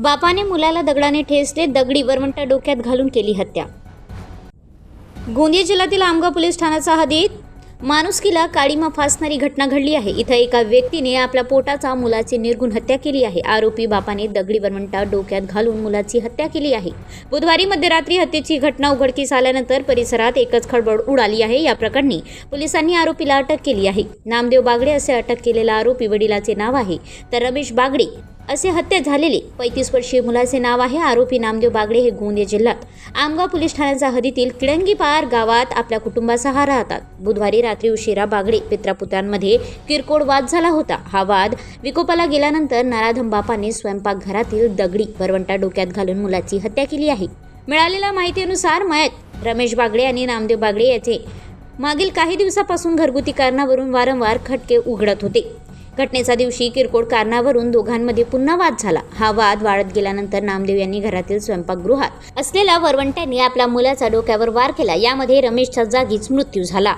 बापाने मुलाला दगडाने ठेचले दगडी वरवंटा डोक्यात घालून केली हत्या. गोंदिया जिल्ह्यातील आमगाव पोलीस ठाण्याचा हद्दीत माणुसकीला काळीमा फासणारी घटना घडली आहे. इथं एका व्यक्तीने आपल्या पोटाचा मुलाची निर्गुण हत्या केली आहे. आरोपी बापाने दगडी वरवंटा डोक्यात घालून मुलाची हत्या केली आहे. बुधवारी मध्यरात्री हत्येची घटना उघडकीस आल्यानंतर परिसरात एकच खळबळ उडाली आहे. या प्रकरणी पोलिसांनी आरोपीला अटक केली आहे. नामदेव बागडे असे अटक केलेला आरोपी वडिलाचे नाव आहे. तर रमेश बागडे असे हत्या झालेले पैतीस वर्षीय मुलाचे नाव आहे आरोपी नामदेव बागडे हे गोंदिया जिल्ह्यात. आमगाव पोलीस ठाण्याच्या हद्दीतील किडंगीपार गावात आपल्या कुटुंबासह राहतात. बुधवारी रात्री उशिरा बागडे पित्रापुत्रांमध्ये किरकोळ वाद झाला होता. हा वाद विकोपाला गेल्यानंतर नराधम बापाने स्वयंपाकघरातील दगडी वरवंटा डोक्यात घालून मुलाची हत्या केली आहे. मिळालेल्या माहितीनुसार मयत रमेश बागडे आणि नामदेव बागडे याचे मागील काही दिवसापासून घरगुती कारणावरून वारंवार खटके उघडत होते. घटनेच्या दिवशी किरकोळ कारणावरून दोघांमध्ये पुन्हा वाद झाला. हा वाद वाढत गेल्यानंतर नामदेव यांनी घरातील स्वयंपाकगृहात असलेल्या वरवंट्यांनी आपल्या मुलाचा डोक्यावर वार केला. यामध्ये रमेशच्या जागीच मृत्यू झाला.